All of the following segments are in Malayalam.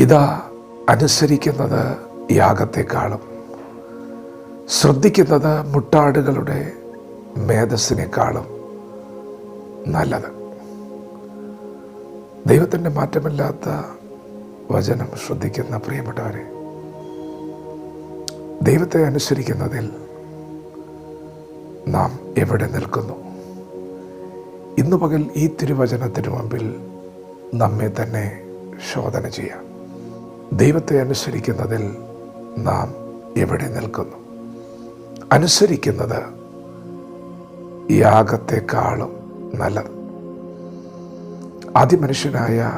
ഇതാ അനുസരിക്കുന്നത് യാഗത്തെക്കാളും. ശ്രദ്ധിക്കുന്നത് മുട്ടാടുകളുടെ മേധസ്സിനേക്കാളും നല്ലത്. ദൈവത്തിന്റെ മാറ്റമില്ലാത്ത വചനം ശ്രദ്ധിക്കുന്ന പ്രിയപ്പെട്ടവരെ ദൈവത്തെ അനുസരിക്കുന്നതിൽ നാം എവിടെ നിൽക്കുന്നു? ഇന്നു പകൽ ഈ തിരുവചനത്തിനു മുമ്പിൽ നമ്മെ തന്നെ ശോധന ചെയ്യാം. ദൈവത്തെ അനുസരിക്കുന്നതിൽ നാം എവിടെ നിൽക്കുന്നു? അനുസരിക്കുന്നത് യാഗത്തെക്കാളും നല്ലത്. ആദ്യമനുഷ്യനായ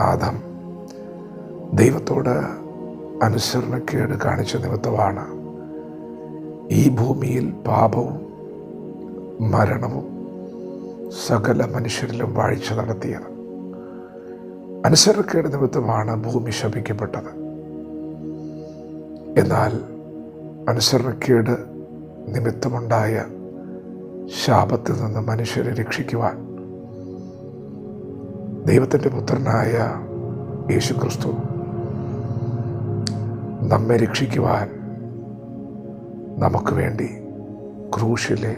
ആദം ദൈവത്തോട് അനുസരണക്കേട് കാണിച്ച നിമിത്തമാണ് ഈ ഭൂമിയിൽ പാപവും മരണവും സകല മനുഷ്യരിലും വാഴ്ച നടത്തിയത്. അനുസരണക്കേട് നിമിത്തമാണ് ഭൂമി ശപിക്കപ്പെട്ടത്. എന്നാൽ അനുസരണക്കേട് നിമിത്തമുണ്ടായ ശാപത്തിൽ നിന്ന് മനുഷ്യരെ രക്ഷിക്കുവാൻ ദൈവത്തിന്റെ പുത്രനായ യേശുക്രിസ്തു നമ്മെ രക്ഷിക്കുവാൻ നമുക്ക് വേണ്ടി ക്രൂശിലെ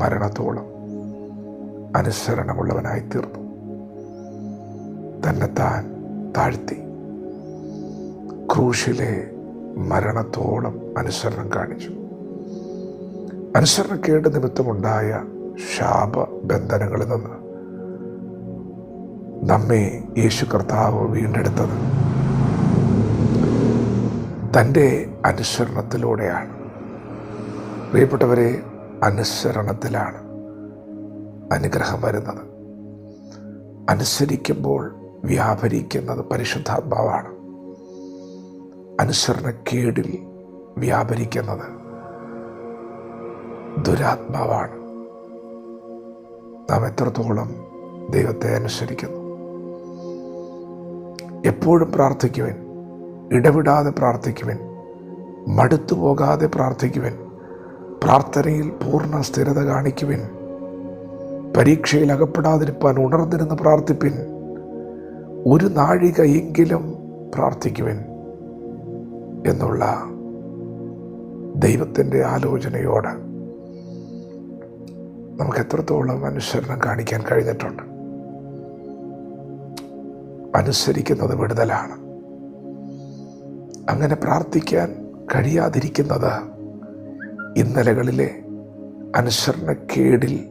മരണത്തോളം അനുസരണമുള്ളവനായി തീർന്നു തന്നെത്താൻ താഴ്ത്തി. ക്രൂശിലെ മരണത്തോളം അനുസരണം കാണിച്ചു. അനുസരണക്കേട് നിമിത്തമുണ്ടായ ശാപബന്ധനങ്ങളിൽ നിന്ന് നമ്മെ യേശു കർത്താവ് വീണ്ടെടുത്തത് തന്റെ അനുസരണത്തിലൂടെയാണ്. പ്രിയപ്പെട്ടവരെ അനുസരണത്തിലാണ് അനുഗ്രഹം വരുന്നത്. അനുസരിക്കുമ്പോൾ വ്യാപരിക്കുന്നത് പരിശുദ്ധാത്മാവാണ്. അനുസരണക്കേടിൽ വ്യാപരിക്കുന്നത് ദുരാത്മാവാണ്. നാം എത്രത്തോളം ദൈവത്തെ അനുസരിക്കുന്നു? എപ്പോഴും പ്രാർത്ഥിക്കുവൻ ഇടവിടാതെ പ്രാർത്ഥിക്കുവൻ മടുത്തു പോകാതെ പ്രാർത്ഥിക്കുവൻ പ്രാർത്ഥനയിൽ പൂർണ സ്ഥിരത കാണിക്കുവിൻ പരീക്ഷയിൽ അകപ്പെടാതിരിപ്പാൻ ഉണർന്നിരുന്ന് പ്രാർത്ഥിപ്പിൻ ഒരു നാഴിക എങ്കിലും പ്രാർത്ഥിക്കുവിൻ എന്നുള്ള ദൈവത്തിന്റെ ആലോചനയോട് നമുക്ക് എത്രത്തോളം അനുസരണം കാണിക്കാൻ കഴിഞ്ഞിട്ടുണ്ട്. അനുസരിക്കുന്നത് വിടുതലാണ്. അങ്ങനെ പ്രാർത്ഥിക്കാൻ കഴിയാതിരിക്കുന്നത് ഇന്നലകളിലെ അനുസരണക്കേടിൽ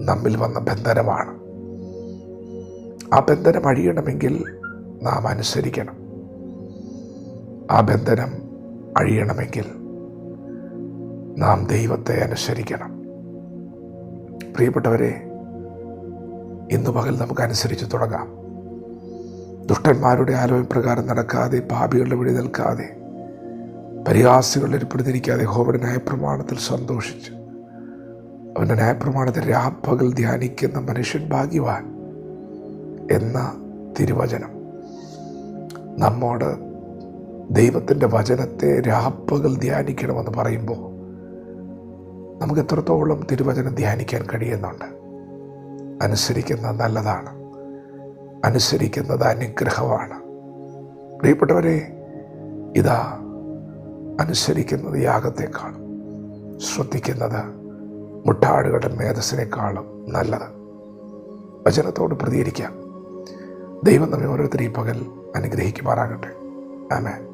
നമ്മിൽ വന്ന ബന്ധനമാണ്. ആ ബന്ധനം അഴിയണമെങ്കിൽ നാം അനുസരിക്കണം. ആ ബന്ധനം അഴിയണമെങ്കിൽ നാം ദൈവത്തെ അനുസരിക്കണം. പ്രിയപ്പെട്ടവരെ ഇന്ന് പകൽ നമുക്ക് അനുസരിച്ച് തുടങ്ങാം. ദുഷ്ടന്മാരുടെ ആലോചനപ്രകാരം നടക്കാതെ പാപികളുടെ വഴി നിൽക്കാതെ പരിഹാസികളുടെ ഇരിപ്പിടുത്തിരിക്കാതെ ഹോമയുടെ ന്യായപ്രമാണത്തിൽ സന്തോഷിച്ച് അവന്റെ ന്യായപ്രമാണത്തെ രാപ്പകൽ ധ്യാനിക്കുന്ന മനുഷ്യൻ ഭാഗ്യവാൻ. എന്ന തിരുവചനം. നമ്മോട് ദൈവത്തിന്റെ വചനത്തെ രാപ്പകൽ ധ്യാനിക്കണമെന്ന് പറയുമ്പോൾ നമുക്ക് എത്രത്തോളം തിരുവചനം ധ്യാനിക്കാൻ കഴിയുന്നുണ്ട്? അനുസരിക്കുന്നത് നല്ലതാണ്. അനുസരിക്കുന്നത് അനുഗ്രഹമാണ്. പ്രിയപ്പെട്ടവരെ ഇതാ അനുസരിക്കുന്നത് യാഗത്തെക്കാളും ശ്രദ്ധിക്കുന്നത് മുട്ടാടുകളുടെ മേധസ്സിനേക്കാളും നല്ലത്. വചനത്തോട് പ്രതികരിക്കാം. ദൈവം നമ്മെ ഓരോരുത്തരെയും പകൽ അനുഗ്രഹിക്കുമാറാകട്ടെ. ആമേൻ.